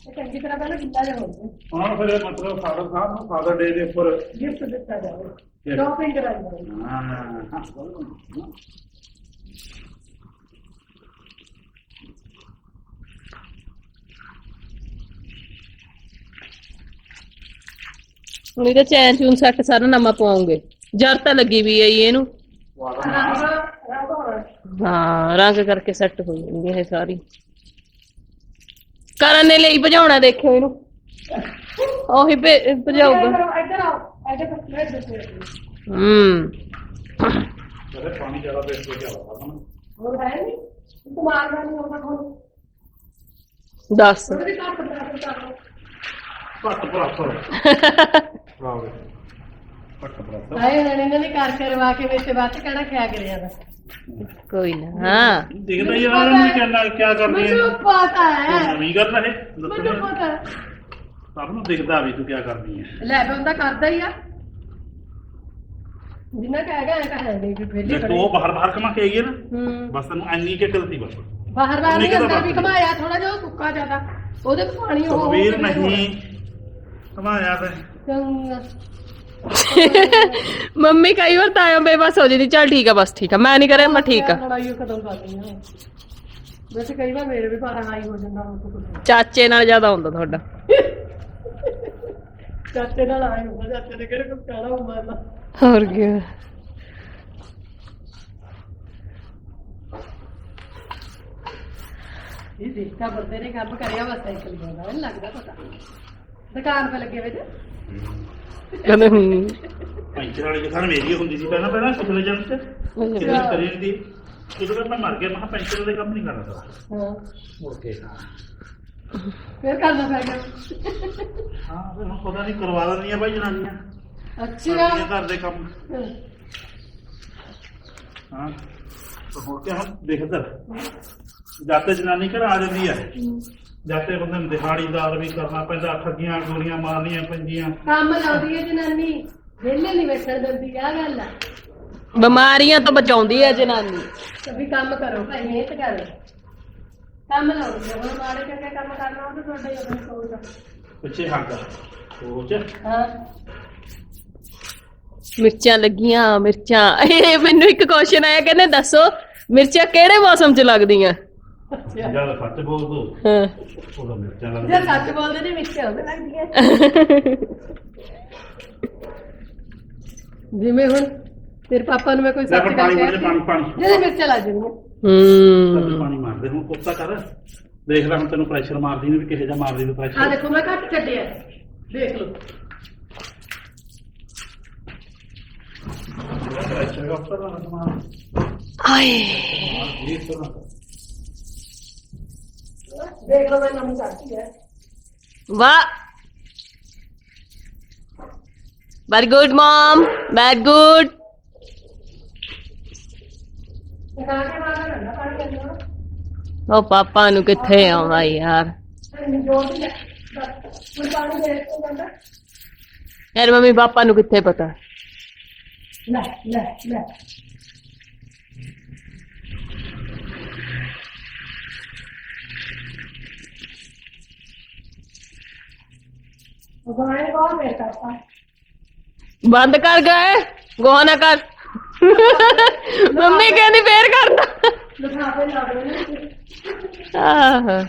ਇਹ ਚੰਗੀ ਤਰ੍ਹਾਂ ਪਹਿਲਾਂ ਕਿੱਦਾਂ ਜਾ ਹੋਵੇ ਉਹਨਾਂ ਨੂੰ ਫਿਰ ਮਤਲਬ ਫਾਦਰ ਸਾਹਿਬ ਨੂੰ ਫਾਦਰ ਡੇ ਦੇ ਉੱਪਰ ਗਿਫਟ ਦਿੱਤਾ ਜਾਵੇ. ਸ਼ੋਪਿੰਗ ਕਰਾਈ ਜਾਵੇ। ਹਾਂ। ਹੁਣ ਇਹਦਾ ਚੈਨ ਚੂਨ ਸੈੱਟ ਸਾਰਾ ਨਵਾਂ ਪਵਾਉਂਗੇ ਜਰ ਤਾਂ ਲੱਗੀ ਵੀ ਆਈ ਇਹਨੂੰ। ਹਾਂ, ਰੰਗ ਕਰਕੇ ਸੈੱਟ ਹੋ ਜਾਂਦੀ ਇਹ ਸਾਰੀ। ਕਰਨ ਨੇ ਲਈ ਭਜਾਉਣਾ ਦੇਖਿਓ ਇਹਨੂੰ। ਉਹੀ ਭਜਾਊਗਾ। ਇੱਧਰ ਆਓ ਇੱਧਰ ਪਲੇਟ ਦੇ ਹੂੰ। ਜਿਹੜੇ ਪਾਣੀ ਜ਼ਿਆਦਾ ਵੇਸਟ ਹੋ ਗਿਆ ਵਾ ਹੋਰ ਹੈ ਨਹੀਂ ਤੂੰ ਮਾਰਦਾ ਨਹੀਂ ਹੁੰਦਾ ਕੋਲ ਦੱਸ। ਥੋੜੀ ਘੱਟ ਬਣਾ ਕਰ ਲਓ ਘੱਟ ਬਰਾਬਰ ਬਰਾਬਰ ਘੱਟ ਬਰਾਬਰ ਹਾਏ ਹੁਣ ਇਹਨਾਂ ਨੇ ਕਰ ਕਰਵਾ ਕੇ ਵਿੱਚ ਬਾਅਦ ਚ ਕਹਿਣਾ ਕਿਆ ਕਰਿਆ ਦਾ ਕੋਈ ਨਾ ਹਾਂ। ਦਿਖਦਾ ਯਾਰ ਇਹਨੂੰ ਕਿੰਨਾ ਕੀ ਕਰਦੀ ਮੈਨੂੰ ਪਤਾ ਹੈ। ਨਵੀਂ ਗੱਲ ਹੈ ਮੈਨੂੰ ਪਤਾ। ਹੈ। ਸਭ ਨੂੰ ਦਿਖਦਾ ਵੀ ਤੂੰ ਕੀ ਕਰਦੀ ਹੈ ਲੈ ਬੰਦਾ ਕਰਦਾ ਹੀ ਆ। ਜਿੰਨਾ ਕਹੇਗਾ ਐ ਕਹੇ ਨਹੀਂ ਵੀ ਪਹਿਲੇ ਜੇ ਤੂੰ ਬਾਹਰ ਬਾਹਰ ਕਮਾ ਕੇ ਆਈ ਹੈ ਨਾ ਹੂੰ। ਬਸ ਤੈਨੂੰ ਐਨੀ ਕਿ ਗਲਤੀ ਬਸ। ਬਾਹਰ ਬਾਹਰ ਨਹੀਂ ਅੰਦਰ ਵੀ? ਘਮਾਇਆ ਥੋੜਾ ਜਿਹਾ ਸੁੱਕਾ ਜ਼ਿਆਦਾ। ਉਹਦੇ ਪਾਣੀ ਉਹ ਤਕਵੀਰ ਨਹੀਂ। ਕਮਾਇਆ ਤੇ ਚੰਗਾ। ਮੰਮੀ ਕਈ ਵਾਰ ਤਾਂ ਆਇਆ ਬੇਬਸ ਹੋ ਜਾਂਦੀ ਚੱਲ ਠੀਕ ਆ ਬਸ ਠੀਕ ਆ। ਮੈਂ ਨਹੀਂ ਕਰਿਆ ਮੈਂ ਠੀਕ ਆ। ਵੈਸੇ ਕਈ ਵਾਰ ਮੇਰੇ ਵੀ ਹਾਈ ਹੋ ਜਾਂਦਾ ਚਾਚੇ ਨਾਲ ਜ਼ਿਆਦਾ ਹੁੰਦਾ ਤੁਹਾਡਾ। ਚਾਚੇ ਨਾਲ ਆਏ ਹੁੰਦਾ ਚਾਚੇ ਨੇ ਕਿਹੜੇ ਕੁਝ ਕਹਿਣਾ ਹੁੰਦਾ ਇਹਨਾਂ ਹੋਰ ਕੀ। ਇਹ ਦੇਖਤਾ ਬੰਦੇ ਨੇ ਕੰਮ ਕਰਿਆ ਵਾ ਸਾਈਕਲ ਦਾ ਲੱਗਦਾ ਪਤਾ। ਦੁਕਾਨ 'ਤੇ ਲੱਗੇ ਵੇ ਤੇ ਕਹਿੰਦੇ ਹੂੰ। ਪੈਂਚਰ ਵਾਲੀ ਦੁਕਾਨ ਮੇਰੀ ਹੁੰਦੀ ਸੀ ਪਹਿਲਾਂ ਪਹਿਲਾਂ ਪਿਛਲੇ ਜਨਮ ਚ। ਕਿਤੇ ਕਰੀ ਹੁੰਦੀ। ਜਦੋਂ ਤੱਕ ਮੈਂ ਮਰ ਗਿਆ ਮੈਂ ਕਿਹਾ ਪੈਂਚਰ ਦੇ ਕੰਮ ਨਹੀਂ ਕਰਨਾ ਤਾਂ। ਹਾਂ। ਮੁੜ ਕੇ। ਫਿਰ ਕਰਨਾ ਪੈ ਗਿਆ। ਹਾਂ ਫਿਰ ਹੁਣ ਪਤਾ ਨਹੀਂ ਕਰਵਾ ਦਿੰਦੀਆਂ ਭਾਈ ਜਨਾਨੀਆਂ। ਅੱਛਾ। ਕਰਦੀਆਂ ਘਰ ਦੇ ਕੰਮ। ਹਾਂ। ਤਾਂ ਹੁਣ ਕਿਆ ਹੁਣ ਦੇਖ ਇੱਧਰ। ਜਾਤੇ ਜਨਾਨੀ ਘਰ ਆ ਜਾਂਦੀ ਹੈ। ਜਾਤੇ ਬੰਦੇ ਨੂੰ ਦਿਹਾੜੀਦਾਰ ਵੀ ਕਰਨਾ ਪੈਂਦਾ ਠੱਗੀਆਂ ਗੋਲੀਆਂ ਮਾਰਨੀਆਂ ਪੈਂਦੀਆਂ। ਕੰਮ ਲਾਉਂਦੀ ਹੈ ਜਨਾਨੀ ਵਿਹਲੇ ਨਹੀਂ ਬੈਠਣ ਦਿੰਦੀ ਆ ਗੱਲ ਆ। ਬਿਮਾਰੀਆਂ ਤੋਂ ਬਚਾਉਂਦੀ ਹੈ ਜਨਾਨੀ। ਵੀ ਕੰਮ ਕਰੋ ਭਾਈ ਮਿਹਨਤ ਕਰੋ ਕੰਮ ਲਾਉਂਦੀ ਹੈ ਹੁਣ ਮਾੜੇ ਚੰਗੇ ਕੰਮ ਕਰਨਾ ਉਹ ਤਾਂ ਤੁਹਾਡਾ ਹੀ ਆਪਣਾ ਸੋਚ ਆ ਪਿੱਛੇ ਹੱਗ ਸੋਚ ਹਾਂ। ਮਿਰਚਾਂ ਲੱਗੀਆਂ ਮਿਰਚਾਂ। ਇਹ ਮੈਨੂੰ ਇੱਕ ਕੁਐਸਚਨ ਆਇਆ ਕਹਿੰਦੇ ਦੱਸੋ ਮਿਰਚਾਂ ਕਿਹੜੇ ਮੌਸਮ 'ਚ ਲੱਗਦੀਆਂ? ਜਦ ਸੱਚ ਬੋਲ ਦੋ ਹਾਂ। ਉਹਦਾ ਮਿਰਚਾਂ ਜੇ ਲੱਗਦਾ ਸੱਚ ਬੋਲਦੇ ਨੇ ਵਿੱਚ ਆਉਂਦੇ ਲੱਗਦੀਆਂ ਜਿਵੇਂ ਹੁਣ ਤੇਰੇ ਪਾਪਾ ਨੂੰ ਮੈਂ ਕੋਈ ਸੱਚ ਪਾਣੀ ਕਹਿ ਮਾਰ ਦੇ, ਪਾਣੀ ਪਾਣੀ ਜਿਹਦੇ ਮਿਰਚਾਂ ਲੱਗ ਜਾਣਗੀਆਂ। ਹੂੰ। ਪਾਣੀ ਮਾਰ ਦੇ ਹੁਣ ਕੁੱਤਾ ਕਰ। ਦੇਖ ਲੈ ਹੁਣ ਤੈਨੂੰ ਪ੍ਰੈਸ਼ਰ ਮਾਰਦੀ ਨੇ ਵੀ ਕਿਹੇ ਜਾ ਮਾਰਦੀ ਤੂੰ ਆ ਪ੍ਰੈਸ਼ਰ ਦੇਖੋ ਮੈਂ ਘੱਟ ਛੱਡਿਆ। ਦੇਖ ਲਓ। ਪ੍ਰੈਸ਼ਰ ਉੱਪਰ ਨਾ। ਮਾਰ ਹਾਏ ਇਹ ਤੋਂ ਨਾ ਦੇਖ ਲਓ ਮੈਂ ਨਵੀਂ ਕਰਤੀ ਹੈ ਵਾਹ ਵੈਰੀ ਗੁੱਡ ਮਮ ਵੈਰੀ ਗੁੱਡ ਦਿਖਾ ਕੇ ਮਾਰਨਾ ਰਹਿੰਦਾ ਪਾਣੀ ਕਰਨਾ ਉਹ ਪਾਪਾ ਨੂੰ ਕਿੱਥੇ ਆਉਂਦਾ ਯਾਰ ਜੋੜ ਦੀ ਹੁਣ ਪਾਣੀ ਉਹ ਗਾਣੇ ਬਹੁਤ ਮੇਰ ਕਰਤਾ ਬੰਦ ਕਰ ਗਏ ਗੋਹਾ ਨਾ ਕਰ। ਮੰਮੀ ਕਹਿੰਦੀ ਫੇਰ ਕਰਦਾ ਲਿਖਾਵੇ ਲਾ ਦੇ ਨਾ। ਆਹ।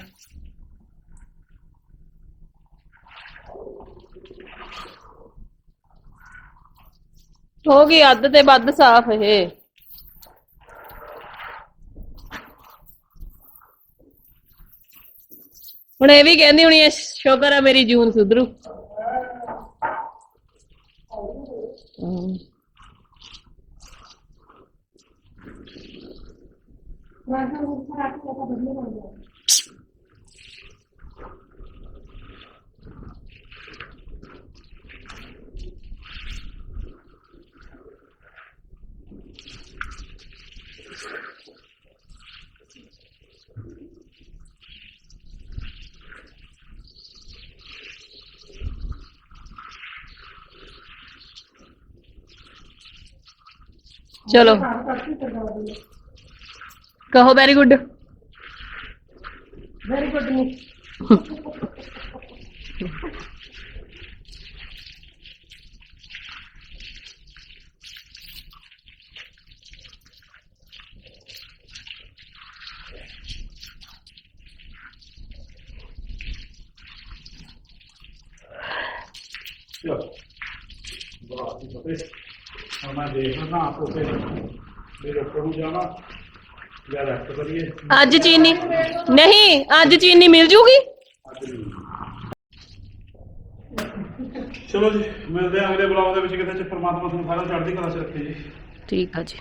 ਹੋ ਗਈ ਅੱਧ ਤੇ ਵੱਧ ਸਾਫ਼ ਇਹ। ਹੁਣ ਇਹ ਵੀ ਕਹਿੰਦੀ ਹੁਣੀ ਸ਼ੁਕਰ ਆ ਮੇਰੀ ਜੂਨ ਸੁਧਰੂ। ਹਮ। ਰਾਜਾ ਨੂੰ ਖਰਾਬ ਕੀਤਾ ਵਧੀਆ ਬਣ ਗਿਆ ਚਲੋ ਸਾਫ਼ ਕਰਕੇ ਕਰਵਾ ਦਿੰਦੇ ਕਹੋ ਵੈਰੀ ਗੁੱਡ ਵੈਰੀ ਗੁੱਡ ਨੀ ਚਲੋ ਬਾਤ ਹੀ ਪਤੇ ਹੁਣ ਮੈਂ ਦੇਖਦਾ ਨਾ ਆਪੋ ਤੇ ਵੀ ਰੋਕੋ ਨੂੰ ਜਾਣਾ ਜਾਂ ਰੈਸਟ ਕਰੀਏ। ਅੱਜ ਚੀਨੀ ਨਹੀਂ ਅੱਜ ਚੀਨੀ ਮਿਲ ਜੂਗੀ? ਚਲੋ ਜੀ ਮਿਲਦੇ ਅਗਲੇ ਬਲੌਗ ਦੇ ਵਿੱਚ ਕਿਤੇ ਚ ਪ੍ਰਮਾਤਮਾ ਤੁਹਾਨੂੰ ਸਾਰਿਆਂ ਨੂੰ ਚੜ੍ਹਦੀ ਕਲਾ ਚ ਰੱਖੇ ਜੀ। ਠੀਕ ਆ ਜੀ।